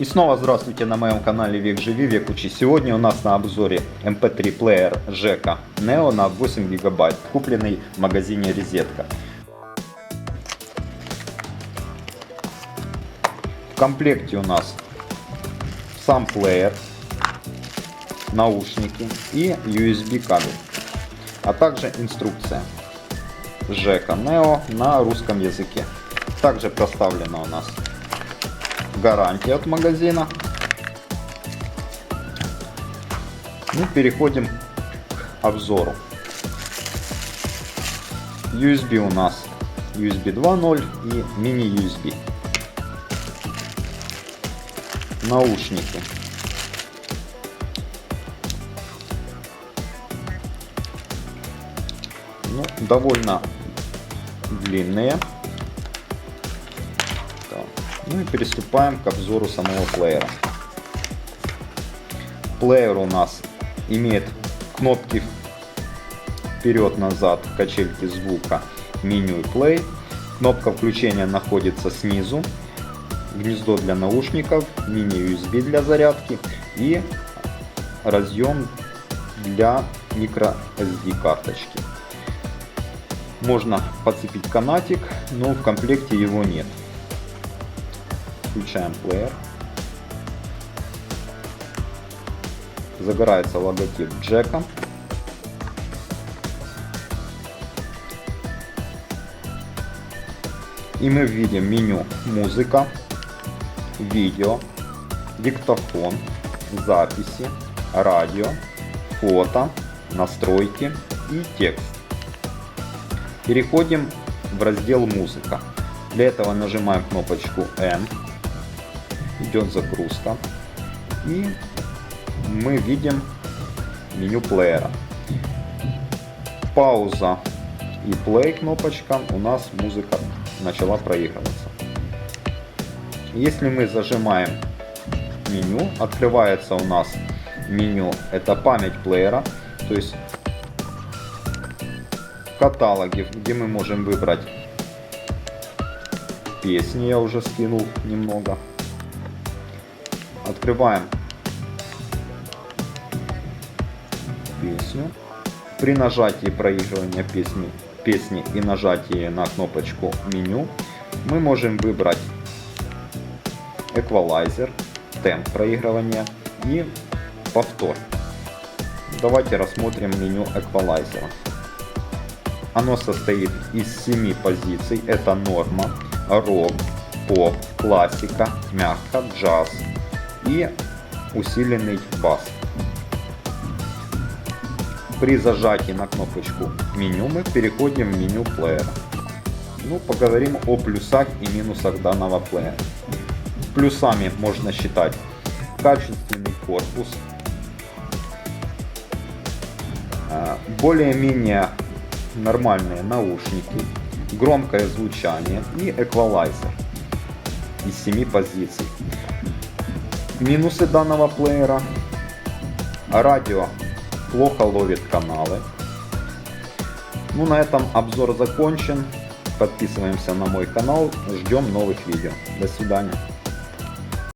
И снова здравствуйте на моем канале Век Живи, Век Учи. Сегодня у нас на обзоре MP3 плеер Жека Neo на 8 гигабайт, купленный в магазине Резетка. В комплекте у нас сам плеер, наушники и USB кабель, а также инструкция Жека Neo на русском языке. Также проставлена у нас гарантия от магазина. Ну, переходим к обзору. USB у нас USB 2.0 и мини-USB. Наушники. Ну, довольно длинные. Ну и приступаем к обзору самого плеера. Плеер у нас имеет кнопки вперед-назад, качельки звука, меню и play. Кнопка включения находится снизу. Гнездо для наушников, мини-USB для зарядки и разъем для micro SD карточки. Можно подцепить канатик, но в комплекте его нет. Включаем плеер. Загорается логотип джека. И мы видим меню музыка, видео, диктофон, записи, радио, фото, настройки и текст. Переходим в раздел музыка. Для этого нажимаем кнопочку N. Идет загрузка. И мы видим меню плеера. Пауза и play кнопочка. У нас музыка начала проигрываться. Если мы зажимаем меню, открывается у нас меню. Это память плеера. То есть каталоге, где мы можем выбрать песни, я уже скинул немного. Открываем песню. При нажатии проигрывания песни, песни и нажатии на кнопочку меню мы можем выбрать эквалайзер, темп проигрывания и повтор. Давайте рассмотрим меню эквалайзера. Оно состоит из 7 позиций. Это норма, рок, поп, классика, мягко, джаз и усиленный бас. При зажатии на кнопочку меню мы переходим в меню плеера. Ну, поговорим о плюсах и минусах данного плеера. Плюсами можно считать качественный корпус, а, более-менее нормальные наушники, громкое звучание и эквалайзер из 7 позиций. Минусы данного плеера. Радио плохо ловит каналы. Ну на этом обзор закончен. Подписываемся на мой канал. Ждем новых видео. До свидания.